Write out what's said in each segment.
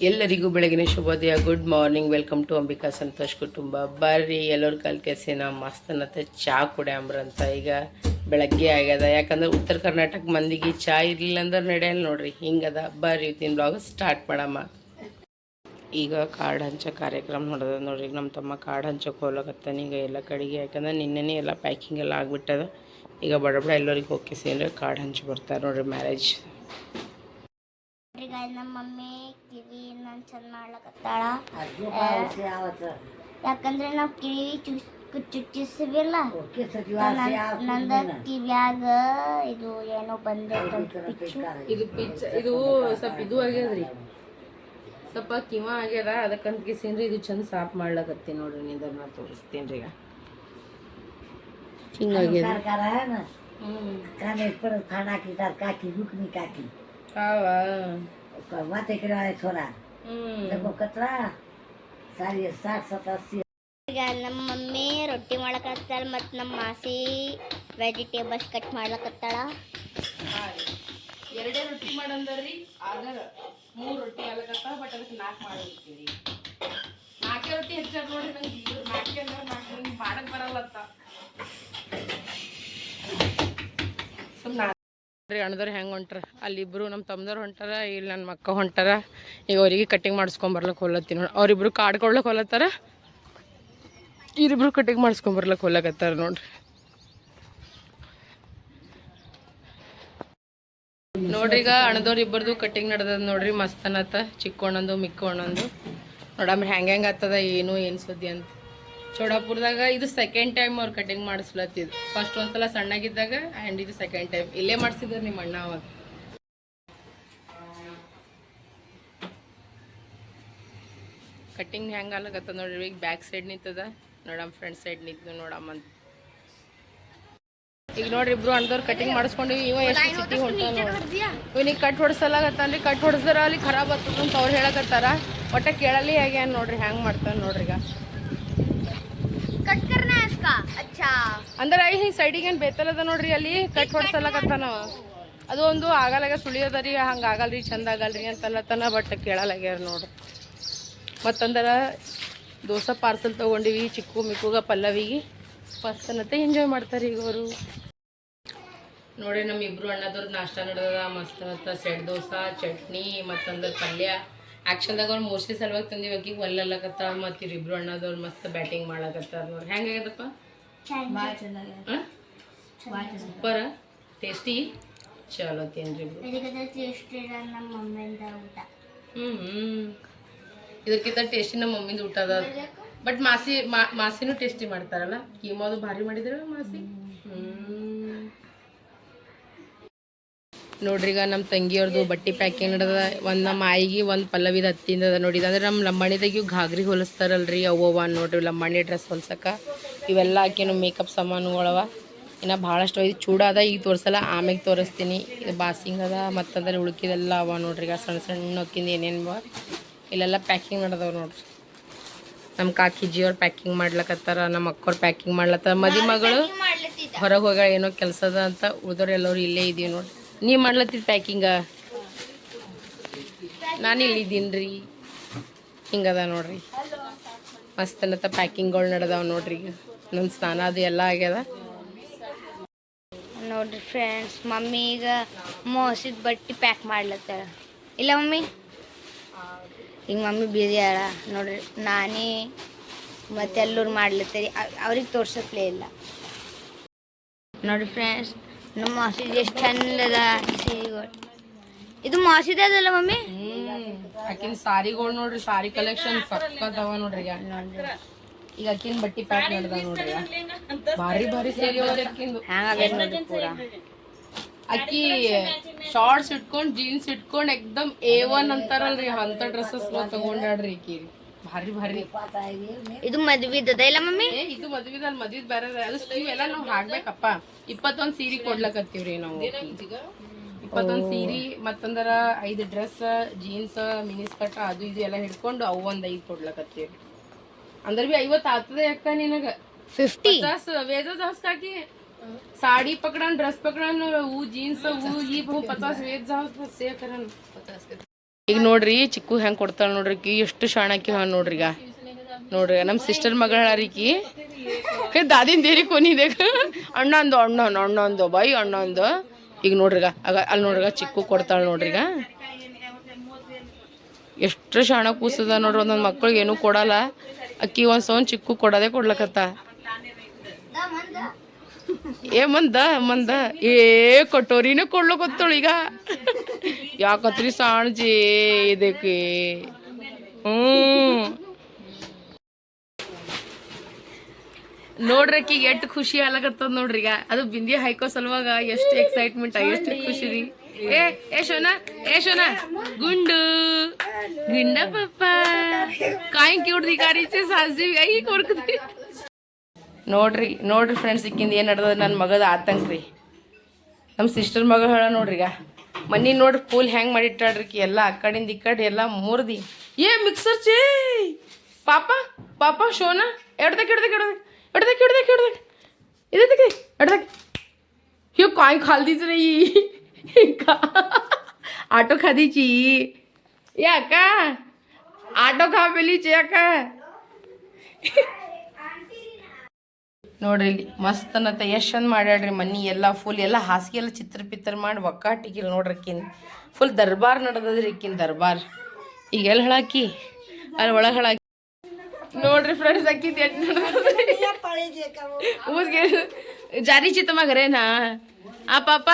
ಎಲ್ಲರಿಗೂ ಬೆಳಗಿನ ಶುಭೋದಯ good morning welcome to Ambika Santosh ಕುಟುಂಬ ಬರ್ರಿ, ಎಲ್ಲರ ಕಲ್ ಮಸ್ತನತೆ ಮಸ್ತನತ್ತೆ ಚಾ ಕುಡ್ಯಾಂಬ್ರಂತ ಈಗ ಬೆಳಗ್ಗೆ ಆಗ್ಯದ. ಯಾಕಂದ್ರೆ ಉತ್ತರ ಕರ್ನಾಟಕ ಮಂದಿಗೆ ಚಾ ಇರಲಿಲ್ಲ ಅಂದ್ರೆ ನಡೆಯಲ್ಲ ನೋಡ್ರಿ. ಹಿಂಗದ. ಬರ್ರಿ, ಇವತ್ತಿನ ಬ್ಲಾಗ್ ಸ್ಟಾರ್ಟ್ ಮಾಡಮ್ಮ. ಈಗ ಕಾರ್ಡ್ ಹಂಚ ಕಾರ್ಯಕ್ರಮ ನೋಡದ ನೋಡ್ರಿ. ನಮ್ಮ ತಮ್ಮ ಕಾರ್ಡ್ ಹಂಚೋಕೆ ಹೋಗ್ಲಕತ್ತಾನ ಈಗ ಎಲ್ಲ ಕಡೆಗೆ. ಯಾಕಂದ್ರೆ ನಿನ್ನೆನೇ ಎಲ್ಲ ಪ್ಯಾಕಿಂಗ್ ಎಲ್ಲ ಆಗಿಬಿಟ್ಟದ. ಈಗ ಬಡ ಬಡ ಎಲ್ಲರಿಗೆ ಹೋಗಿ ಅಂದ್ರೆ ಕಾರ್ಡ್ ಹಂಚಿ ಬರ್ತಾರೆ ನೋಡ್ರಿ ಮ್ಯಾರೇಜ್ ಹಂಗಾಗಿ ನಮ್ಮ ಮಮ್ಮಿ ಕಿವಿ ನಾನು ಚಂದ ಮಾಡ್ಲಕತ್ತಾಳ. ಯಾಕಂದ್ರೆ ನಾವು ಕಿವಿ ಚುಸ್ ಚುಚ್ಚಿಸಿವಿಲ್ಲ ನಂದ ಕಿವ್ಯಾಗ ಇದು ಏನೋ ಬಂದೈತೆ ಇದು ಪಿಚ್ ಇದು ಸ್ವಲ್ಪ ಇದು ಆಗ್ಯದ್ರಿ. ಸ್ವಲ್ಪ ಕಿವ ಆಗ್ಯದ ಅದಕ್ಕಂತ ಕಿಸಿನ್ರಿ ಇದು ಚಂದ ಸಾಫ್ ಮಾಡ್ಲಕತ್ತೀನಿ ನೋಡ್ರಿ ನಿಂದನ್ನ ತೋರಿಸ್ತೀನಿ ರೀ ಈಗ. ಹಿಂಗಾಗ್ಯದ ಹ್ಞೂ ಕಾಲು ಎಷ್ಟು ಕಾಣಾಕಿ ಕಾಕಿ ರುಕ್ಮಿ ಕಾಕಿ ಹಾವಾ. काकी ಹಾವ माथे के वाले छोरा ಹ್ಮ್ देखो कतरा सारी साठ सतासी ಈಗ ನಮ್ಮ ಮಮ್ಮಿ ರೊಟ್ಟಿ ಮಾಡ್ಲಕತ್ತಾಳ ಮತ್ತು ನಮ್ಮ ಮಾಸಿ ವೆಜಿಟೇಬಲ್ಸ್ ಕಟ್ ಮಾಡ್ಲಕತ್ತಾಳ ಎರಡೇ ರೊಟ್ಟಿ ಮಾಡಂದ್ರಿ ಆಗರ ಮೂರು ರೊಟ್ಟಿ ಆಗ್ಲಕತ್ತ ಬಟ್ ಅದಕ್ಕೆ ನಾಲ್ಕು ಮಾಡಿರ್ತೀವಿ ನಾಲ್ಕೇ ರೊಟ್ಟಿ ಹೆಚ್ಚಾಗ ನೋಡ್ರಿ ನಂಗೆ ಇದು ನಾಲ್ಕೇ ಅಂದ್ರೆ ನಾಲ್ಕು ನಂಗೆ ಮಾಡಕ್ ಬರಲ್ಲತ್ತ ಸುಮ್ಮನೆ ಅಣ್ಣದವ್ರು ಹೆಂಗೆ ಹೊಂಟ್ರ. ಅಲ್ಲಿಬ್ರು ನಮ್ಮ ತಮ್ಮದವ್ರು ಹೊಂಟಾರ, ಇಲ್ಲಿ ನನ್ನ ಮಕ್ಕ ಹೊಂಟಾರ. ಈಗ ಅವರಿಗೆ ಕಟ್ಟಿಂಗ್ ಮಾಡಿಸ್ಕೊಂಬರ್ಲಕ್ಕೆ ಹೋಲತ್ತೀನಿ ನೋಡಿ. ಅವರಿಬ್ರು ಕಾರ್ಡ್ ಕೊಡ್ಲಕ್ಕೆ ಹೋಲತ್ತಾರ? ಇರಿಬ್ರು ಕಟ್ಟಿಂಗ್ ಮಾಡಿಸ್ಕೊಂಬರ್ಲಕ್ಕೆ ಹೋಲಕತ್ತಾರ ನೋಡ್ರಿ. ನೋಡ್ರಿ ಈಗ ಅಣ್ಣದವ್ರು ಇಬ್ಬರದು ಕಟ್ಟಿಂಗ್ ನಡೆದದ ನೋಡ್ರಿ ಮಸ್ತ್ ಅನ್ನತ್ತ ಚಿಕ್ಕೋಣಂದು, ಮಿಕ್ಕೋಣಂದು. ನೋಡಮ್ರಿ ಹೆಂಗೆ ಹೆಂಗೆ ಆಗ್ತದ, ಏನು ಏನು ಸುದ್ದಿ ಅಂತ. ಚೋಡಾಪುರದಾಗ ಇದು ಸೆಕೆಂಡ್ ಟೈಮ್ ಅವ್ರು ಕಟಿಂಗ್ ಮಾಡಿಸ್ಲತ್ತಿದ್ದು ಫಸ್ಟ್ ಒಂದ್ಸಲ ಸಣ್ಣಗಿದ್ದಾಗ ಆ್ಯಂಡ್ ಇದು ಸೆಕೆಂಡ್ ಟೈಮ್ ಇಲ್ಲೇ ಮಾಡಿಸಿದ್ರು ನಿಮ್ಮ ಅಣ್ಣ ಅವಾಗ. ಕಟಿಂಗ್ ಹೆಂಗೆ ಆಗ್ಲಕತ್ತದ ನೋಡ್ರಿ ಈಗ ಬ್ಯಾಕ್ ಸೈಡ್ ನಿಂತದ. ನೋಡಮ್ ಫ್ರಂಟ್ ಸೈಡ್ ನಿಂತು ನೋಡಮ್ಮ ಅಂತ. ಈಗ ನೋಡ್ರಿ ಇಬ್ರು ಅಣ್ಣದವ್ರು ಕಟಿಂಗ್ ಮಾಡಿಸ್ಕೊಂಡಿವಿ. ಇವ ಎಷ್ಟು ಸಿಟಿ ಹೊಂಟಾನ ನೋಡ್ರಿ. ಇವನಿಗೆ ಕಟ್ ಹೊಡ್ಸಲಾಗತ್ತಾನ್ರಿ ಕಟ್ ಹೊಡ್ಸ್ದಾರ ಅಲ್ಲಿ ಖರಾಬ್ ಆಗ್ತದ ಅಂತ ಅವ್ರು ಹೇಳಕತ್ತಾರ. ಒಟ್ಟ ಕೇಳಲಿ ಹೇಗೆ ನೋಡ್ರಿ ಹ್ಯಾಂಗ್ ಮಾಡ್ತಾನೆ ನೋಡ್ರಿ ಈಗ ಅಂದ್ರೆ ಹಿಂಗ್ ಸೈಡಿಗೆ ಏನು ಬೇತಲದ ನೋಡ್ರಿ ಅಲ್ಲಿ? ಕಟ್ ಹೊಡ್ಸಲಕತ್ತಾನ ಅದು ಒಂದು ಆಗಲ್ಲಾಗ ಸುಳಿಯೋದ ಹಂಗ ಆಗಲ್ರಿ ಚಂದ ಆಗಲ್ರಿ ಅಂತಲ್ಲತನ ಬಟ್ ಕೇಳಲಾಗ್ಯಾರ ನೋಡ್ರಿ. ಮತ್ತಂದ್ರ ದೋಸೆ ಪಾರ್ಸಲ್ ತಗೊಂಡಿವಿ ಚಿಕ್ಕು ಮಿಕ್ಕುಗ ಪಲ್ಲವಿಗೆ ಫಸ್ಟ್ ಅನ್ನತ್ತೆ ಎಂಜಾಯ್ ಮಾಡ್ತಾರೆ ಈಗ ಅವರು. ನೋಡಿ ನಮ್ಮ ಇಬ್ರು ಅಣ್ಣದವ್ರ ನಾಷ್ಟ ನಡೆದ ಮಸ್ತ್ ಸೆಟ್ ದೋಸೆ ಚಟ್ನಿ ಮತ್ತಂದ್ರೆ ಪಲ್ಯ. ಆ್ಯಕ್ಷನ್ದಾಗ ಅವ್ರು ಮೋಸ್ಟ್ಲಿ ಸಲುವಾಗಿ ತಂದಿವಿ ಆಕಿಗೆ ಒಲ್ಲಲ್ಲಕತ್ತ ಮತ್ತು ಇಬ್ರು ಅಣ್ಣದವ್ರು ಮಸ್ತ್ ಬ್ಯಾಟಿಂಗ್ ಮಾಡಕತ್ತಾರ ನೋಡಿ. ಹೆಂಗಾಗ್ಯದಪ್ಪ ಸೂಪರ. ಟೇಸ್ಟಿ? ಚಲೋ ತಿನ್ರಿ ಹ್ಞೂ ಇದಕ್ಕಿಂತ ಟೇಸ್ಟಿ ನಮ್ಮ ಮಮ್ಮಿಂದ ಊಟ ಅದ ಬಟ್ ಮಾಸಿ ಮಾ- ಮಾಸಿನೂ ಟೇಸ್ಟಿ ಮಾಡ್ತಾರಲ್ಲ? ಕೀಮೋದು ಭಾರಿ ಮಾಡಿದ್ರ ಮಾಸಿ? ನೋಡ್ರಿ ಈಗ ನಮ್ಮ ತಂಗಿಯವ್ರದ್ದು ಬಟ್ಟೆ ಪ್ಯಾಕಿಂಗ್ ನಡೆದ ಒಂದು ನಮ್ಮ ಆಯಿಗೆ ಒಂದು ಪಲ್ಲವಿದ ಹತ್ತಿಂದ ಅದ ನೋಡಿ ಅಂದ್ರೆ ನಮ್ಮ ಲಂಬಾಣಿದಾಗ ಇವು ಘಾಗ್ರಿ ಹೊಲಿಸ್ತಾರಲ್ರಿ ಅವ್ವವ ನೋಡ್ರಿ ಲಂಬಾಣಿ ಡ್ರೆಸ್ ಹೊಲ್ಸಕ್ಕ ಇವೆಲ್ಲ ಹಾಕಿನು ಮೇಕಪ್ ಸಾಮಾನುಗಳವ. ಇನ್ನು ಭಾಳಷ್ಟು ಇದು ಚೂಡ ಅದ. ಈಗ ತೋರಿಸಲ್ಲ ಆಮ್ಯಾಗ ತೋರಿಸ್ತೀನಿ. ಇದು ಬಾಸಿಂಗ್ ಅದ ಮತ್ತಂದ್ರೆ ಉಳುಕಿದೆಲ್ಲ ಅವ ನೋಡ್ರಿ. ಈಗ ಸಣ್ಣ ಸಣ್ಣ ಹೊಕ್ಕಿಂದ ಏನೇನು ಬ ಇಲ್ಲೆಲ್ಲ ಪ್ಯಾಕಿಂಗ್ ನಡೆದವ ನೋಡ್ರಿ. ನಮ್ಮ ಕಾಕಿಜಿಯವ್ರು ಪ್ಯಾಕಿಂಗ್ ಮಾಡ್ಲಕತ್ತಾರ ನಮ್ಮ ಅಕ್ಕವ್ರು ಪ್ಯಾಕಿಂಗ್ ಮಾಡ್ಲತ್ತಾರ. ಮದಿ ಮಗಳು ಹೊರಗೆ ಹೋಗ ಏನೋ ಕೆಲಸದ ಅಂತ ಉಳಿದವ್ರು ಎಲ್ಲರೂ ಇಲ್ಲೇ ಇದೀವಿ ನೋಡ್ರಿ. ನೀವು ಮಾಡ್ಲತ್ತಿದ್ ಪ್ಯಾಕಿಂಗ ನಾನು ಇಲ್ಲಿದ್ದೀನಿ ರೀ ಹಿಂಗದ ನೋಡ್ರಿ. ಮಸ್ತ್ ಅನ್ನತ್ತ ಪ್ಯಾಕಿಂಗ್ಗಳು ನಡೆದಾವ ನೋಡ್ರಿ ಈಗ. ನನ್ನ ಸ್ನಾನ ಅದು ಎಲ್ಲ ಆಗ್ಯದ. ನೋಡ್ರಿ ಫ್ರೆಂಡ್ಸ್ ಮಮ್ಮಿ ಈಗ ಮೋಸಿದ ಬಟ್ಟೆ ಪ್ಯಾಕ್ ಮಾಡ್ಲತ್ತಾಳ ಇಲ್ಲ ಮಮ್ಮಿ? ಈಗ ಮಮ್ಮಿ ಬ್ಯುಸಿ ಅಳ. ನೋಡ್ರಿ, ನಾನೇ ಮತ್ತೆ ಎಲ್ಲರೂ ಮಾಡ್ಲತ್ತೀರಿ ಅವ್ರಿಗೆ ತೋರ್ಸಕ್ಲೇ ಇಲ್ಲ. ನೋಡ್ರಿ ಫ್ರೆಂಡ್ಸ್ ನಮ್ಮ ಮಸೀದ್ ಎಷ್ಟು ಚಂದದ ಸೀರೆಗಳು. ಇದು ಮಸೀದ್ ಅದಲ್ಲ ಮಮ್ಮಿ? ಆಕಿನ ಸಾರಿಗಳು ನೋಡ್ರಿ ಸಾರಿ ಕಲೆಕ್ಷನ್ ಸಕ್ಕತ್ತವ ನೋಡ್ರಿ ಈಗ. ಈಗ ಆಕಿನ ಬಟ್ಟಿ ಪ್ಯಾಕ್ ನಡೆದ ನೋಡ್ರಿ. ಭಾರಿ ಭಾರಿ ಸೀರೆ ಅವ ಪೂರ? ಅಕ್ಕಿ ಶಾರ್ಟ್ಸ್ ಇಟ್ಕೊಂಡ್ ಜೀನ್ಸ್ ಇಟ್ಕೊಂಡ್ ಎಕ್ದಮ್ ಎ ಒನ್ ಅಂತಾರಲ್ರಿ ಅಂತ ಡ್ರೆಸ್ಸಸ್ ತಗೊಂಡಾಡ್ರಿ ಈಕಿ. ಭಾರಿ ಭಾರಿ ಇದು ಮದ್ವಿದದ ಇಲ್ಲ ಮಮ್ಮಿ ಏ ಇದು ಮದ್ವಿದಲ್ಲಿ ಮದ್ವಿದ್ ಬೇರೆ ಅದ. ಅದು ಇವೆಲ್ಲ ನಾವ್ ಹಾಕ್ಬೇಕಪ್ಪ ಇಪ್ಪತ್ತೊಂದ್ ಸೀರೆ ಕೊಡ್ಲಕತ್ತೀವ್ರಿ ನಾವು ಇಪ್ಪತ್ತೊಂದ್ ಸೀರೆ ಮತ್ತಂದ್ರ ಐದು ಡ್ರೆಸ್ ಜೀನ್ಸ್ ಮಿನಿ ಸ್ಕರ್ಟ್ ಅದು ಇದು ಎಲ್ಲ ಹಿಡ್ಕೊಂಡು ಅವು ಒಂದ್ ಐದ್ ಕೊಡ್ಲಕತ್ತೀವ್ರಿ ಅಂದ್ರ ಬಿ ಐವತ್ ಆಗ್ತದೆ ಅಕ್ಕ ನಿನಗ ಫಿಫ್ಟಿ पचास वेदो जाऊस का की साडी पकडन ड्रेस पकडन ऊ जीन्स ऊ ही पचास वेद जाऊस से करन ಈಗ ನೋಡ್ರಿ, ಚಿಕ್ಕು ಹೆಂಗೆ ಕೊಡ್ತಾಳೆ ನೋಡ್ರಿ ಎಷ್ಟು ಶಾಣಾಕಿ ಹಾಂ ನೋಡ್ರಿ ಈಗ. ನೋಡ್ರಿ ನಮ್ಮ ಸಿಸ್ಟರ್ ಮಗಳ ರೀಕಿ ಏ, ದಾದಿನ ದೇರಿ ಕೊನಿದೆ ಅಣ್ಣ ಅಂದು ಅಣ್ಣ ಅಣ್ಣ ಅಂದು ಬಾಯಿ ಈಗ ನೋಡ್ರಿಗ ಆಗ ಅಲ್ಲಿ ನೋಡ್ರಿಗ ಚಿಕ್ಕು ಕೊಡ್ತಾಳೆ ನೋಡ್ರಿಗ ಎಷ್ಟು ಶಾಣ ಕೂಸದ ನೋಡ್ರಿ, ಒಂದೊಂದು ಮಕ್ಳಿಗೆ ಏನೂ ಕೊಡಲ್ಲ. ಅಕ್ಕಿ ಒಂದು ಸೌನ್ ಚಿಕ್ಕು ಕೊಡೋದೇ ಕೊಡ್ಲಕತ್ತ. ಏ ಮಂದ ಮಂದ. ಏ ಕಟೋರಿನ ಕೊಡ್ಲಕತ್ತಳು ಈಗ. ಯಾಕತ್ರಿ ಸಾಣ್ಜಿ, ಇದಕ್ಕೆ? ಹ್ಞೂ ನೋಡ್ರಿ ಆಕಿಗ್ ಎಷ್ಟು ಖುಷಿ ಆಗ್ಲಕತ್ತದ ನೋಡ್ರಿ ಈಗ. ಅದು ಬಿಂದಿ ಹೈಕೋ ಸಲುವಾಗ ಎಷ್ಟು ಎಕ್ಸೈಟ್ಮೆಂಟ್ ಎಷ್ಟು ಖುಷಿ ರೀ. ಏ ಏ ಶೋನಾ ಏ ಶೋನಾ. ಗುಂಡು. ಗುಂಡ ಪಪ್ಪ. ಕಾಯಿ ಕಿಡ್ದಿ ಕಾರಿಚೆ ಸಾಸಿ ಐ ಕೊರ್ಕದ್ರಿ ನೋಡ್ರಿ ನೋಡ್ರಿ ಫ್ರೆಂಡ್ಸ್ ಇಕ್ಕಿಂದ ಏನು ನಡೆದ ನನ್ನ ಮಗದ ಆತಂಕ ರೀ. ನಮ್ಮ ಸಿಸ್ಟರ್ ಮಗ ಹೇಳ ನೋಡ್ರಿ ಈಗ. ಮನೆ ನೋಡ್ರಿ ಫುಲ್ ಹ್ಯಾಂಗ್ ಮಾಡಿಟ್ಟಾಡ್ರಿ ಎಲ್ಲ ಆ ಕಡಿಂದ ಈ ಕಡೆ ಎಲ್ಲ ಮೂರ್ದಿ. ಏ ಮಿಕ್ಸರ್ ಚೇ ಪಾಪ ಪಾಪ, ಶೋನ ಎಡ್ದಕ್ಕೆ ಎಡ್ದಕ್ಕೆ ಎಡ್ದಕ್ಕೆ ಎಡ್ದೆ ಕೆಡ್ದೆ ಎಡ್ದಕ್ಕೆ ಇದಕ್ಕೆ ಎಡ್ದಕ್ಕೆ ಇವ್ ಕಾಯಿ ಕಾಲ್ದಿದ್ರಿ ಆಟೋ ಕಾದೀಚಿ ಯಾಕ? ಆಟೋ ಖಾ ಯಾಕ? ನೋಡ್ರಿ ಇಲ್ಲಿ ಮಸ್ತ್ ಅನ್ನತ್ತ ಎಷ್ಟು ಚಂದ ಮಾಡ್ಯಾಡ್ರಿ ಮನಿ ಎಲ್ಲ ಫುಲ್ ಎಲ್ಲ ಹಾಸಿಗೆ ಎಲ್ಲ ಚಿತ್ರ ಪಿತ್ರ ಮಾಡಿ ಒಕ್ಕಾಟಿಕಿಲ್ಲ ನೋಡ್ರಿ ಫುಲ್ ದರ್ಬಾರ್ ನಡ್ದದ್ರಿ ಈಕಿನ್ ದರ್ಬಾರ್. ಈಗ ಎಲ್ಲಿ ಹಳಾಕಿ? ಅಲ್ಲಿ ಒಳಗೆ ಹಳಾಕಿ. ನೋಡ್ರಿ ಫ್ರೆಂಡ್ಸ್ ಅಕ್ಕಿ ಜಾರಿ ಚಿತ್ತಮ್ಮ ಗರೇನಾ ಆ ಪಾಪ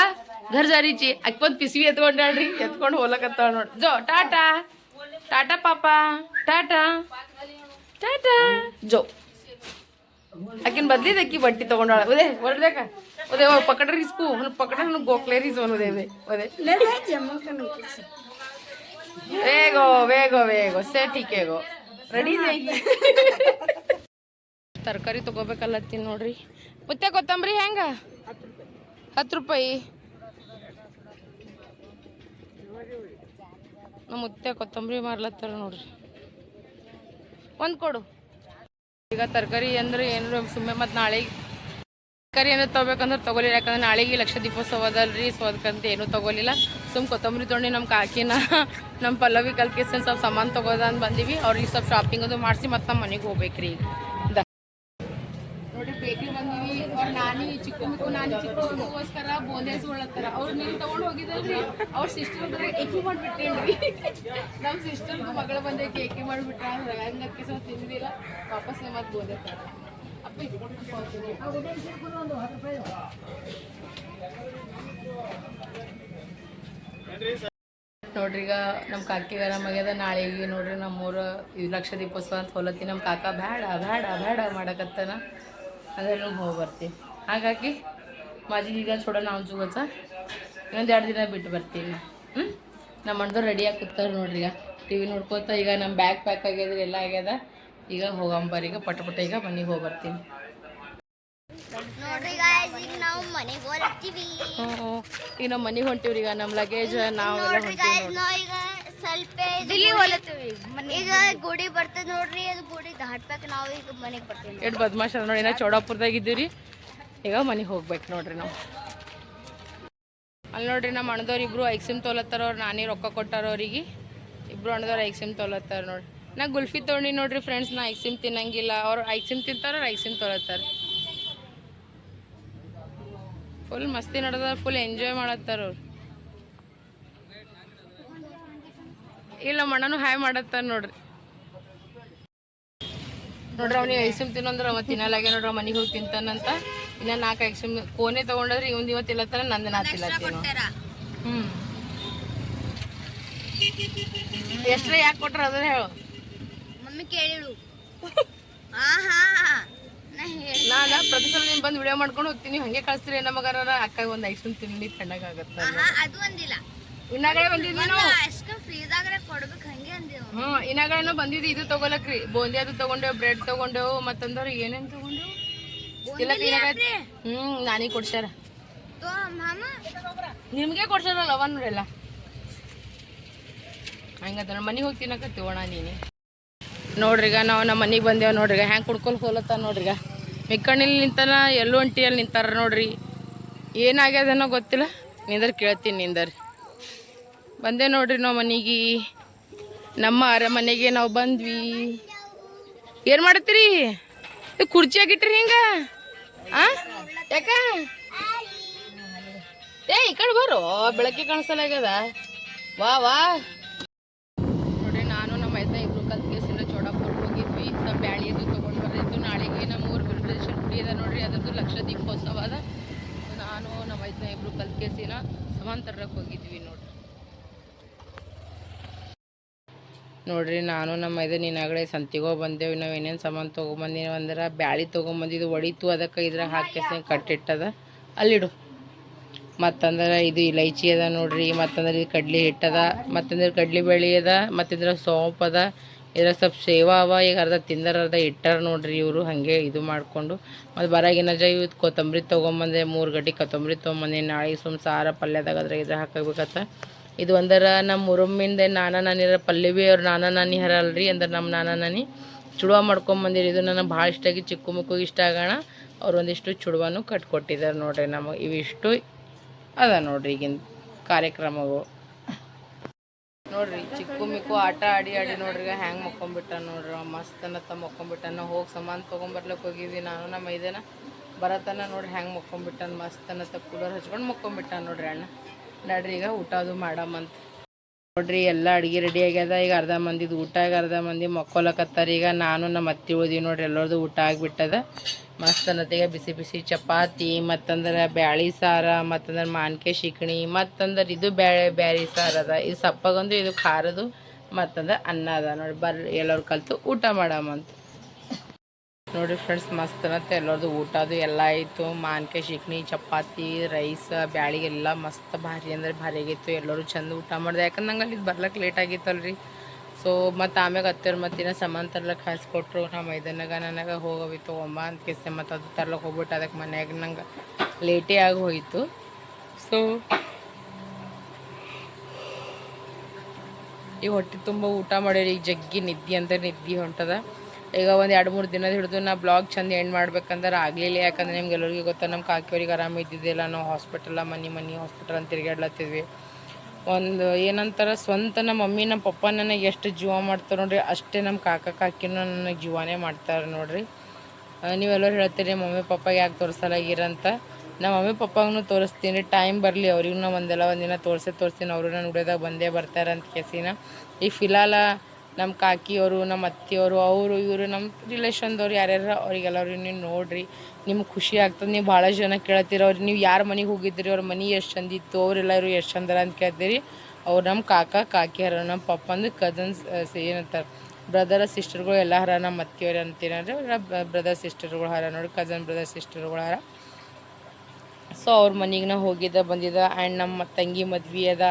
ಘರ್ ಜಾರಿಚಿ ಅಕ್ಕೊಂದು ಪಿಸಿವಿ ಎತ್ಕೊಂಡಾಡ್ರಿ ಎತ್ಕೊಂಡು ಹೋಗ್ಲಕತ್ತಾಳ ನೋಡ್ರಿ ಜೋ, ಟಾಟಾ. ಟಾಟಾ ಪಾಪ. ಟಾಟಾ. ಟಾಟಾ. ಜೋ ಆಕಿನ ಬದ್ಲಿದ ಅಕ್ಕಿ ಬಟ್ಟಿ ತಗೊಂಡಾಳ. ಉದೇ ಹೊರಡ್ಬೇಕ ಉದೇ ಪಕಡ್ರಿ ಇಸ್ಕು ಪಕಡ ಗೋಕ್ಲೇರಿ ರೀಸ್ ಉದೇ ಉದೇ ಉದೇ ವೇಗೋ ವೇಗೋ ವೇಗೋ ಸೇ ಟೀಕೆಗೋ ರೆಡಿ ತರಕಾರಿ ತಗೋಬೇಕಲ್ಲ ತಿನ್ ನೋಡ್ರಿ. ಮುತ್ತೆ ಕೊತ್ತಂಬರಿ ಹೆಂಗ? ಹತ್ತು ರೂಪಾಯಿ. ನಮ್ಮ ಮುತ್ತೆ ಕೊತ್ತಂಬರಿ ಮಾರ್ಲತ್ತಾರ ನೋಡ್ರಿ. ಒಂದು ಕೊಡು. ಈಗ ತರಕಾರಿ ಅಂದ್ರೆ ಏನು ಸುಮ್ಮನೆ ಮತ್ತೆ ನಾಳೆ ತರಕಾರಿ ಏನಾರು ತಗೋಬೇಕಂದ್ರೆ ತಗೋಲಿಲ್ಲ. ಯಾಕಂದ್ರೆ ನಾಳೆಗೆ ಲಕ್ಷ ದೀಪೋತ್ಸವ ಅದಲ್ರಿ ಸೊ ಅದಕ್ಕಂತ ಏನೂ ತಗೋಲಿಲ್ಲ. ಸುಮ್ ಕೊತ್ತಂಬರಿ ತೊಗೊಂಡು ನಮ್ ಕಾಕಿನ ನಮ್ಮ ಪಲ್ಲವಿ ಕಲ್ಕೇಸನ್ ಸ್ವಲ್ಪ ಸಾಮಾನು ತಗೋದ ಅಂತ ಬಂದೀವಿ. ಅವ್ರಿಗೆ ಸ್ವಲ್ಪ ಶಾಪಿಂಗ್ ಅದು ಮಾಡಿಸಿ ಮತ್ತೆ ನಮ್ಮ ಮನೆಗೆ ಹೋಗ್ಬೇಕ್ರಿ ದ- ನೋಡಿ ಬೇಕ್ರಿ ಬಂದೀವಿ ಅವ್ರ ನಾನಿ ನಾನು ಮಿಕ್ಕು ನಾನಿ ಚಿಕ್ಕು ಮಗುಗೋಸ್ಕರ ಬೋಂದೇಸ್ ಉಳ್ಳತ್ತಾರ ಅವ್ರು ನೀವು ತಗೊಂಡು ಹೋಗಿದ್ದಲ್ರಿ, ಅವ್ರ ಸಿಸ್ಟರ್ ಏಕಿ ಮಾಡಿಬಿಟ್ಟೇನ್ರಿ. ನಮ್ಮ ಸಿಸ್ಟರ್ದು ಮಗಳ ಬಂದೈತಿ, ಏಕಿ ಮಾಡಿಬಿಟ್ರ ಹಂಗಕ್ಕೆ ಸ್ವಲ್ಪ ತಿಂದಿಲ್ಲ, ವಾಪಸ್ ಮತ್ತೆ ಬೋದೆ ತರ ನೋಡ್ರಿ ಈಗ ನಮ್ಮ ಕಾಕಿಗೆ ಆರಾಮಾಗ್ಯದ ನಾಳೆಗೆ ನೋಡ್ರಿ ನಮ್ಮೂರು ಲಕ್ಷ ದೀಪೋತ್ಸವ ಅಂತ ಹೊಲತ್ತಿ ನಮ್ಮ ಕಾಕ ಬೇಡ ಬೇಡ ಬೇಡ ಮಾಡಕತ್ತಾನ. ಅದ್ರಲ್ಲಿ ಹೋಗಿ ಬರ್ತೀವಿ ಹಾಗಾಗಿ ಮಾಜಿ ಈಗ ಚೋಡ ನಾವು ಜುಗಚ್ಚ ಇನ್ನೊಂದು ಎರಡು ದಿನ ಬಿಟ್ಟು ಬರ್ತೀನಿ. ಹ್ಞೂ ನಮ್ಮ ಅಣ್ಣದವ್ರು ರೆಡಿಯಾಗಿ ಕೂತಾರ ನೋಡ್ರಿ ಈಗ. ಟಿ ವಿ ನೋಡ್ಕೋತ ಈಗ ನಮ್ಮ ಬ್ಯಾಗ್ ಪ್ಯಾಕ್ ಆಗ್ಯದ್ರೆ ಎಲ್ಲ ಆಗ್ಯದ. ಈಗ ಹೋಗಂಬರ್ ಈಗ ಪಟ ಪಟ ಈಗ ಮನೆಗೆ ಹೋಗಿ ಬರ್ತೀನಿ. ಈಗ ನಾವು ಮನೆಗೆ ಹೊಂಟಿವ್ರಿ ಈಗ ನಮ್ಮ ಮನೆಗೆ ಹೊಂಟೀವ್ರಿ ಈಗ ನಮ್ಮ ಲಗೇಜ್ ನಾವು ಈಗ ಸ್ವಲ್ಪ ದಿಲ್ಲಿ ಹೋಲತ್ತೀವಿ ಈಗ ಗುಡಿ ಬರ್ತದೆ ನೋಡ್ರಿ ಅದು ಗುಡಿ ದಾಟ್ಬೇಕು ನಾವು ಈಗ ಮನೆಗೆ ಬರ್ತೀವಿ. ಬದ್ಮಾಶ್ ಅದ ನೋಡಿ ನಾ ಚೌಡಾಪುರದಾಗ ಇದ್ದೀವಿ ಈಗ ಮನೆಗೆ ಹೋಗ್ಬೇಕು ನೋಡ್ರಿ ನಾವು. ಅಲ್ಲಿ ನೋಡ್ರಿ ನಮ್ಮ ಅಣ್ಣದವ್ರು ಇಬ್ರು ಐಕ್ ಸಿಮ್ ತೊಲತ್ತಾರ ಅವ್ರು ನಾನೇ ರೊಕ್ಕ ಕೊಟ್ಟಾರ ಅವ್ರಿಗೆ. ಇಬ್ರು ಅಣ್ಣದವ್ರು ಐಕ್ ಸಿಮ್ ತೋಲತ್ತಾರ ನೋಡ್ರಿ. ನಾ ಗುಲ್ಫಿ ತೊಗೊಂಡಿ ನೋಡ್ರಿ ಫ್ರೆಂಡ್ಸ್ ನಾ ಐಕ್ ಸಿಮ್ ತಿನ್ನಂಗಿಲ್ಲ. ಅವ್ರು ಐಕ್ ಸಿಮ್ ತಿಂತಾರ ಐಕ್ ಸಿಮ್ ತೊಲತ್ತಾರ ಫುಲ್ ಮಸ್ತಿ ನಡೆದ ಫುಲ್ ಎಂಜಾಯ್ ಮಾಡತ್ತಾರ ಅವ್ರು. ಇಲ್ಲ ಮಣ್ಣನು ಹಾಯ್ ಮಾಡತ್ತಾರ ನೋಡ್ರಿ. ನೋಡ್ರಿ ಅವ್ನಿಗೆ ಐಸಿಮ್ ತಿನ್ನಂದ್ರೆ ಅವ ತಿನ್ನಲಾಗೆ ನೋಡ್ರಿ ಮನೆಗೆ ಹೋಗಿ ತಿಂತಾನಂತ ಇನ್ನ ನಾಲ್ಕು ಐಸಿಮ್ ಕೋನೆ ತಗೊಂಡ್ರೆ ಇವನ್ ಇವತ್ತು ತಿಲ್ಲತ್ತಾನ ನಂದು ನಾ ತಿಲ್ಲತ್ತೀನಿ ಹ್ಮ್. ಎಷ್ಟ್ರ ಯಾಕೆ ಕೊಟ್ರ ಅದನ್ನ ಹೇಳು. ಮಮ್ಮಿ ಕೇಳಿಳು. ನಾನು ಪ್ರತಿ ಸಲ ನೀನು ಬಂದು ವಿಡಿಯೋ ಮಾಡ್ಕೊಂಡು ಹೋಗ್ತೀನಿ ಹಂಗೆ ಕಳಿಸ್ತೀರಿ ನಮಗಾರ ಅಕ್ಕ ಒಂದು ಐಸ್ಕ್ರೀಮ್ ತಿನ್ನಿ ತಣ್ಣಗಾಗತ್ತ ಹಾ ಅದು ಬಂದಿದ್ವಿ ನಾವು ಫ್ರೀದಾಗ್ರೆ ಕೊಡ್ಬೇಕು ಹಂಗೆ ಅಂದಿವು ಹ್ಞೂ ಇನ್ನಾಗಡೆ ಬಂದಿದ್ವಿ ಇದು ತಗೊಳಕ್ರಿ. ಬೂಂದಿ ಅದು ತಗೊಂಡೆವು ಬ್ರೆಡ್ ತಗೊಂಡೆವು ಮತ್ತಂದ್ರೆ ಏನೇನು ತಗೊಂಡೇವು? ಇಲ್ಲ ಹ್ಞೂ ನಾನೇ ಕೊಡ್ಸ್ಯಾರ. ನಿಮ್ಗೆ ಕೊಡ್ಸಾರಲ್ಲ ಅವನ್ ನೋಡಿಲ್ಲ ಹಂಗದ ನಮ್ಮ ಮನೆಗೆ ಹೋಗಿ ತಿನ್ನಕತ್ತೀವಿ ಅಣ್ಣ ನೀನು. ನೋಡ್ರಿಗ ನಾವು ನಮ್ಮ ಮನೆಗೆ ಬಂದೇವು ನೋಡ್ರಿಗ ಹ್ಯಾಂಗೆ ಕುಡ್ಕೊಂಡು ಹೋಲತ್ತ ನೋಡ್ರಿಗ ಮಿಕ್ಕಣ್ಣಿಲ್ ನಿಂತಾನ ಎಲ್ಲೋ ಒಂಟಿಯಲ್ಲಿ ನಿಂತಾರ ನೋಡ್ರಿ. ಏನಾಗ್ಯದನೋ ಗೊತ್ತಿಲ್ಲ. ನಿಂದರ್ ಕೇಳ್ತೀನಿ ನಿಂದರ್. ಬಂದೆ ನೋಡ್ರಿ ನಾವು ಮನೆಗೆ. ನಮ್ಮ ಅರಮನೆಗೆ ನಾವು ಬಂದ್ವಿ. ಏನು ಮಾಡ್ತೀರಿ? ಇದು ಕುರ್ಚಿ ಆಗಿಟ್ರಿ ಹಿಂಗ? ಆ? ಯಾಕ? ಏ, ಈ ಕಡೆ ಬರೋ ಬೆಳಗ್ಗೆ ಕಾಣಿಸಲಾಗ್ಯದ. ವಾ ವಾ. ನೋಡಿ, ನಾನು ನಮ್ಮ ಮೈದ ಇಬ್ರು ಕಲ್ತ್ ಕೇಸಿನ ಚೋಡಾಪುರ ಹೋಗಿದ್ವಿ. ಸ್ವಲ್ಪ ಬ್ಯಾಳಿ ಅದು ತೊಗೊಂಡು ಬರದಿತ್ತು ನಾಳೆಗೆ ನಮ್ಮ ಊರು ಬಿರುದೇಶ್ವರ ಗುಡಿ ಅದ ನೋಡ್ರಿ, ಅದರದ್ದು ಲಕ್ಷ ದೀಪೋತ್ಸವ ಅದ. ನಾನು ನಮ್ಮ ಮೈದ ಇಬ್ರು ಕಲ್ತ್ ಕೇಸಿನ ಸಮಾನ್ ತರಕ್ಕೆ ಹೋಗಿದ್ವಿ ನೋಡ್ರಿ. ನೋಡ್ರಿ, ನಾನು ನಮ್ಮ ಇದು ನಿನ್ನಾಗಡೆ ಸಂತಿಗೋ ಬಂದೆವು. ನಾವು ಏನೇನು ಸಾಮಾನು ತೊಗೊಂಬಂದಿವಿ ಅಂದ್ರೆ ಬ್ಯಾಳಿ ತೊಗೊಂಬಂದಿದ್ದು ಒಡಿತು. ಅದಕ್ಕೆ ಇದ್ರಾಗ ಹಾಕಿ ಕಟ್ಟಿಟ್ಟದ. ಅಲ್ಲಿಡು. ಮತ್ತಂದ್ರೆ ಇದು ಇಲೈಚಿ ಅದ ನೋಡ್ರಿ, ಮತ್ತಂದ್ರೆ ಇದು ಕಡ್ಲಿ ಹಿಟ್ಟದ, ಮತ್ತಂದ್ರೆ ಕಡ್ಲಿ ಬೇಳೆ ಅದ ಮತ್ತಿದ್ರ ಸೋಂಪು ಅದ. ಇದ್ರಾಗ ಸ್ವಲ್ಪ ಸೇವಾ ಅವ. ಈಗ ಅರ್ಧ ತಿಂದರ ಅರ್ಧ ಇಟ್ಟಾರ ನೋಡ್ರಿ ಇವರು ಹಾಗೆ ಇದು ಮಾಡಿಕೊಂಡು. ಮತ್ತು ಬರಾಗಿನ ಜ ಇವತ್ತು ಕೊತ್ತಂಬರಿ ತೊಗೊಂಬಂದೆ, ಮೂರು ಗಡ್ಡೆ ಕೊತ್ತಂಬರಿ ತೊಗೊಂಬಂದೆ. ನಾಳೆ ಸುಮ್ಮ ಸಾರ ಪಲ್ಯದಾಗ ಅದ್ರಾಗ ಇದ್ರಾಗ ಹಾಕಬೇಕತ್ತ ಇದು ಒಂದರ ನಮ್ಮ ಮುರುಮ್ಮಿಂದ ನಾನ ನಾನಿರ ಪಲ್ಲವಿ ಅವ್ರ ನಾನ ನಾನಿ ಹರ ಅಲ್ರಿ ಅಂದ್ರೆ ನಮ್ಮ ನಾನ ನಾನಿ. ಚುಡುವ ಮಾಡ್ಕೊಂಬಂದಿರಿ ಇದು ನನಗೆ ಭಾಳ ಇಷ್ಟ ಆಗಿ ಚಿಕ್ಕ ಮಕ್ಕಳಿಗೆ ಇಷ್ಟ ಆಗೋಣ. ಅವ್ರು ಒಂದಿಷ್ಟು ಚುಡುವನು ಕಟ್ಕೊಟ್ಟಿದ್ದಾರೆ ನೋಡ್ರಿ ನಮಗೆ. ಇವಿಷ್ಟು ಅದ ನೋಡ್ರಿ ಈಗಿನ ಕಾರ್ಯಕ್ರಮಗಳು ನೋಡ್ರಿ ಚಿಕ್ಕು ಮಿಕ್ಕು ಆಟ ಆಡಿ ಆಡಿ ನೋಡ್ರಿ ಹ್ಯಾಂಗೆ ಮಕ್ಕೊಂಬಿಟ್ಟ ನೋಡ್ರಿ. ಮಸ್ತನ ಮಸ್ತನತ್ತ ಮಕ್ಕೊಂಬಿಟ್ಟನ. ಹೋಗಿ ಸಮಾನ್ ತೊಗೊಂಬರ್ಲಕ್ಕೆ ಹೋಗಿದ್ವಿ ನಾನು ನಮ್ಮ ಮೈದನ. ಬರತನ ನೋಡ್ರಿ ಹ್ಯಾಂಗೆ ಮಕ್ಕೊಂಬಿಟ್ಟನ. ತ ಕೂಲರ್ ಹಚ್ಕೊಂಡು ಮಕ್ಕೊಂಬಿಟ್ಟ ನೋಡ್ರಿ ಅಣ್ಣ. ನಡ್ರಿ, ಈಗ ಊಟ ಅದು ಮಾಡಮ್ಮಂತ ನೋಡ್ರಿ, ಎಲ್ಲ ಅಡುಗೆ ರೆಡಿ ಆಗ್ಯದ. ಈಗ ಅರ್ಧ ಮಂದಿದು ಊಟ ಆಗ ಅರ್ಧ ಮಂದಿ ಮಕ್ಕೊಲಕತ್ತಾರ. ಈಗ ನಾನು ನಮ್ಮ ಅತ್ತಿ ಉಳ್ದೀವಿ ನೋಡ್ರಿ, ಎಲ್ಲರದು ಊಟ ಆಗಿಬಿಟ್ಟದ. ಮಸ್ತ್ ಅನ್ನತ್ತೀಗ ಬಿಸಿ ಬಿಸಿ ಚಪಾತಿ, ಮತ್ತಂದ್ರೆ ಬ್ಯಾಳಿ ಸಾರ, ಮತ್ತಂದ್ರೆ ಮಾನ್ಕೆ ಶಿಕಣಿ, ಮತ್ತಂದ್ರೆ ಇದು ಬ್ಯಾಳೆ, ಬ್ಯಾಳಿ ಸಾರ ಅದ. ಇದು ಸಪ್ಪಗೊಂದು, ಇದು ಖಾರದು, ಮತ್ತಂದ್ರೆ ಅನ್ನ ಅದ. ನೋಡಿ ಬರ್ರಿ, ಎಲ್ಲರೂ ಕಲ್ತು ಊಟ ಮಾಡಮಂತ ನೋಡ್ರಿ ಫ್ರೆಂಡ್ಸ್ ಮಸ್ತ್ ಅನ್ನತ್ತೆ ಎಲ್ಲರದು ಊಟ ಅದು ಎಲ್ಲ ಆಯಿತು. ಮಾನ್ಕೆ ಶಿಕ್ನಿ ಚಪಾತಿ ರೈಸ್ ಬ್ಯಾಳಿ ಎಲ್ಲ ಮಸ್ತ್ ಭಾರಿ ಅಂದ್ರೆ ಭಾರಿ ಆಗಿತ್ತು. ಎಲ್ಲರೂ ಚಂದ ಊಟ ಮಾಡಿದೆ. ಯಾಕಂದ್ರೆ ನಂಗೆ ಅಲ್ಲಿ ಬರ್ಲಕ್ಕೆ ಲೇಟ್ ಆಗಿತ್ತಲ್ರಿ. ಸೊ ಮತ್ತು ಆಮ್ಯಾಗ ಹತ್ತಿರ ಮತ್ತಿನ ಸಾಮಾನು ತರ್ಲಕ್ಕೆ ಹಾಸ್ಕೊಟ್ರು ನಮ್ಮ ಮೈದಾನಾಗ ನನಗೆ ಹೋಗವಿ ತೊಗೊಂಬ ಅಂತ ಕೆಸೆ ಮತ್ತು ಅದು ತರ್ಲಕ್ಕೆ ಹೋಗ್ಬಿಟ್ಟು ಅದಕ್ಕೆ ಮನ್ಯಾಗ ನಂಗೆ ಲೇಟೇ ಆಗಿ ಹೋಯಿತು. ಸೊ ಈ ಹೊಟ್ಟೆ ತುಂಬ ಊಟ ಮಾಡ್ಯಾರ. ಈಗ ಜಗ್ಗಿ ನಿದ್ದೆ ಅಂದರೆ ನಿದ್ದೆ ಹೊಂಟದ. ಈಗ ಒಂದು ಎರಡು ಮೂರು ದಿನದ ಹಿಡಿದು ನಾ ಬ್ಲಾಗ್ ಚಂದ ಎಂಡ್ ಮಾಡ್ಬೇಕಂದ್ರೆ ಆಗಲಿಲ್ಲ. ಯಾಕಂದ್ರೆ ನಿಮ್ಗೆ ಎಲ್ಲರಿಗೂ ಗೊತ್ತಾ ನಮ್ಮ ಕಾಕಿಯವ್ರಿಗೆ ಆರಾಮ ಇದ್ದಿದ್ದಿಲ್ಲ. ನಾವು ಹಾಸ್ಪಿಟಲ್ಲ ಮನೆ ಮನೆ ಹಾಸ್ಪಿಟಲ್ ಅಂತ ತಿರುಗಾಡ್ಲತ್ತಿದ್ವಿ ಒಂದು ಏನಂತಾರ ಸ್ವಂತ ನಮ್ಮ ಮಮ್ಮಿ ನಮ್ಮ ಪಪ್ಪ ನನಗೆ ಎಷ್ಟು ಜೀವ ಮಾಡ್ತಾರೆ ನೋಡ್ರಿ, ಅಷ್ಟೇ ನಮ್ಮ ಕಾಕ ಕಾಕಿನೂ ನನಗೆ ಜೀವನೇ ಮಾಡ್ತಾರೆ ನೋಡ್ರಿ. ನೀವೆಲ್ಲರೂ ಹೇಳ್ತೀರಿ, ಮಮ್ಮಿ ಪಪ್ಪ ಯಾಕೆ ತೋರಿಸಲಾಗಿರಂತ. ನಮ್ಮ ಮಮ್ಮಿ ಪಪ್ಪಗೂ ತೋರಿಸ್ತೀನಿ, ಟೈಮ್ ಬರಲಿ ಅವ್ರಿಗೂ ನಾ ಒಂದೆಲ್ಲ ಒಂದಿನ ತೋರಿಸೇ ತೋರಿಸ್ತೀನಿ, ಅವರು ನಾನು ಉಡಿಯೋದಾಗ ಬಂದೇ ಬರ್ತಾರೆ ಅಂತ ಕೆಸಿನ. ಈ ಫಿಲಾಲ ನಮ್ಮ ಕಾಕಿಯವರು, ನಮ್ಮ ಅತ್ತಿಯವರು, ಅವರು, ಇವರು, ನಮ್ಮ ರಿಲೇಷನ್ದವ್ರು ಯಾರ್ಯಾರು ಅವರಿಗೆಲ್ಲರೂ ನೀವು ನೋಡ್ರಿ, ನಿಮ್ಗೆ ಖುಷಿ ಆಗ್ತದೆ. ನೀವು ಭಾಳ ಜನ ಕೇಳ್ತೀರ, ಅವ್ರು ನೀವು ಯಾರ ಮನೆಗೆ ಹೋಗಿದ್ರಿ, ಅವ್ರ ಮನೆ ಎಷ್ಟು ಚಂದಿತ್ತು ಅವರೆಲ್ಲರೂ ಎಷ್ಟು ಚಂದರ ಅಂತ ಕೇಳ್ತೀರಿ. ಅವ್ರು ನಮ್ಮ ಕಾಕ ಕಾಕಿ ಹರ ನಮ್ಮ ಪಪ್ಪಂದು ಕಸನ್ಸ್ ಏನಂತಾರೆ ಬ್ರದರ್ ಸಿಸ್ಟರ್ಗಳು ಎಲ್ಲ ಹರ, ನಮ್ಮ ಅತ್ತಿಯವ್ರು ಅಂತೀನಂದ್ರೆ ಬ್ರದರ್ ಸಿಸ್ಟರ್ಗಳು ಹರ, ನೋಡಿ ಕಸನ್ ಬ್ರದರ್ ಸಿಸ್ಟರ್ಗಳು ಹರ. ಸೊ ಅವ್ರ ಮನೆಗೆ ನಾ ಹೋಗಿದ್ದ, ಬಂದಿದ್ದ ಆ್ಯಂಡ್ ನಮ್ಮ ತಂಗಿ ಮದ್ವೆ ಅದ.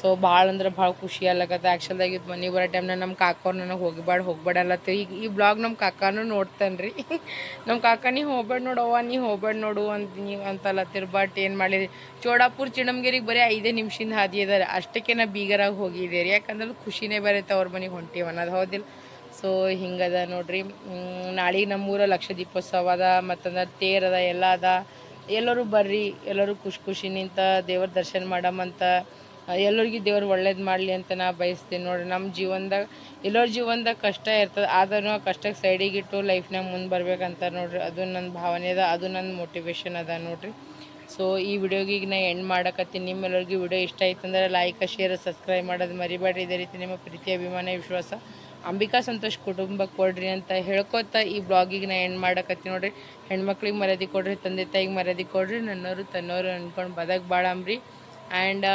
ಸೊ ಭಾಳ ಅಂದ್ರೆ ಭಾಳ ಖುಷಿ ಅಲ್ಲಕತ್ತ ಆ್ಯಕ್ಚುಲ್ದಾಗ ಇದು ಮನೆಗೆ ಬರೋ ಟೈಮ್ನ ನಮ್ಮ ಕಾಕೋರು ನನಗೆ ಹೋಗಬೇಡ ಹೋಗ್ಬೇಡ ಈಗ ಈ ಬ್ಲಾಗ್ ನಮ್ಮ ಕಾಕಾನು ನೋಡ್ತಾನೆ ರೀ. ನಮ್ಮ ಕಾಕ, ನೀ ಹೋಗ್ಬೇಡ ನೋಡವ್ವ ನೀ ಹೋಗ್ಬೇಡ ನೋಡು ಅಂತ ನೀ ಅಂತಲತ್ತೀರಿ ಬಟ್ ಏನು ಮಾಡಿದ್ರಿ ಚೋಡಾಪುರ ಚಿಣಮ್ಗಿರಿಗೆ ಬರೀ ಐದೇ ನಿಮಿಷದಿಂದ ಹಾದಿ ಇದ್ದಾರೆ ಅಷ್ಟಕ್ಕೆ ನಾ ಬೀಗರಾಗಿ ಹೋಗಿದ್ದೆ ರೀ. ಯಾಕಂದ್ರೆ ಖುಷಿನೇ ಬರುತ್ತೆ ಅವ್ರ ಮನೆಗೆ ಹೊಂಟೀವಿ ಅನ್ನೋದು ಹೌದಿಲ್ಲ ಸೊ ಹಿಂಗದ ನೋಡ್ರಿ. ನಾಳೆಗೆ ನಮ್ಮೂರ ಲಕ್ಷ ದೀಪೋತ್ಸವ ಅದ, ಮತ್ತಂದ್ರೆ ತೇರ್ ಅದ, ಎಲ್ಲ ಅದ. ಎಲ್ಲರೂ ಬರ್ರಿ, ಎಲ್ಲರೂ ಖುಷಿ ಖುಷಿ ನಿಂತ ದೇವ್ರ ದರ್ಶನ ಮಾಡಮಂತ ಎಲ್ಲರಿಗೂ ದೇವ್ರು ಒಳ್ಳೇದು ಮಾಡಲಿ ಅಂತ ನಾ ಬಯಸ್ತೀನಿ ನೋಡ್ರಿ. ನಮ್ಮ ಜೀವನದಾಗ ಎಲ್ಲರ ಜೀವನದಾಗ ಕಷ್ಟ ಇರ್ತದೆ, ಆದ್ರೂ ಆ ಕಷ್ಟಕ್ಕೆ ಸೈಡಿಗೆ ಇಟ್ಟು ಲೈಫ್ನಾಗ ಮುಂದೆ ಬರ್ಬೇಕಂತ ನೋಡ್ರಿ. ಅದು ನನ್ನ ಭಾವನೆ ಅದ, ಅದು ನನ್ನ ಮೋಟಿವೇಶನ್ ಅದ ನೋಡ್ರಿ. ಸೊ ಈ ವಿಡಿಯೋಗೆ ಈಗ ನಾ ಎಂಡ್ ಮಾಡಕತ್ತೀನಿ. ನಿಮ್ಮೆಲ್ಲರಿಗೂ ವಿಡಿಯೋ ಇಷ್ಟ ಆಯ್ತಂದ್ರೆ ಲೈಕ್ ಶೇರ್ ಸಬ್ಸ್ಕ್ರೈಬ್ ಮಾಡೋದು ಮರಿಬೇಡ್ರಿ. ಇದೇ ರೀತಿ ನಿಮ್ಮ ಪ್ರೀತಿ, ಅಭಿಮಾನ, ವಿಶ್ವಾಸ ಅಂಬಿಕಾ ಸಂತೋಷ್ ಕುಟುಂಬಕ್ಕೆ ಕೊಡ್ರಿ ಅಂತ ಹೇಳ್ಕೊತಾ ಈ ಬ್ಲಾಗಿಗೆ ನಾ ಎಂಡ್ ಮಾಡಕತ್ತೀನಿ ನೋಡ್ರಿ. ಹೆಣ್ಮಕ್ಳಿಗೆ ಮರ್ಯಾದೆ ಕೊಡ್ರಿ, ತಂದೆ ತಾಯಿಗೆ ಮರ್ಯಾದೆ ಕೊಡ್ರಿ ನನ್ನವರು ತನ್ನೋರು ಅನ್ಕೊಂಡು ಬದಕ್ ಅಂಬ್ರಿ. ಆ್ಯಂಡ್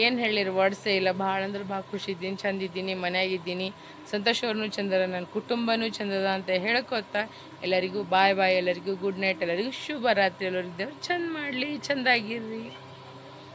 ಏನು ಹೇಳಿರಿ ವರ್ಡ್ಸೇ ಇಲ್ಲ. ಭಾಳ ಅಂದ್ರೆ ಭಾಳ ಖುಷಿ ಇದ್ದೀನಿ, ಚಂದ ಇದ್ದೀನಿ ಮನ್ಯಾಗಿದ್ದೀನಿ ಸಂತೋಷ್ ಅವ್ರನ್ನೂ ಚಂದದ ನನ್ನ ಕುಟುಂಬನೂ ಚಂದದ ಅಂತ ಹೇಳ್ಕೊತ ಎಲ್ಲರಿಗೂ ಬಾಯ್ ಬಾಯ್ ಎಲ್ಲರಿಗೂ ಗುಡ್ ನೈಟ್ ಎಲ್ಲರಿಗೂ ಶುಭ ರಾತ್ರಿ, ಎಲ್ಲರಿಗೂ ಚಂದ ಮಾಡಲಿ ಚಂದಾಗಿರ್ರಿ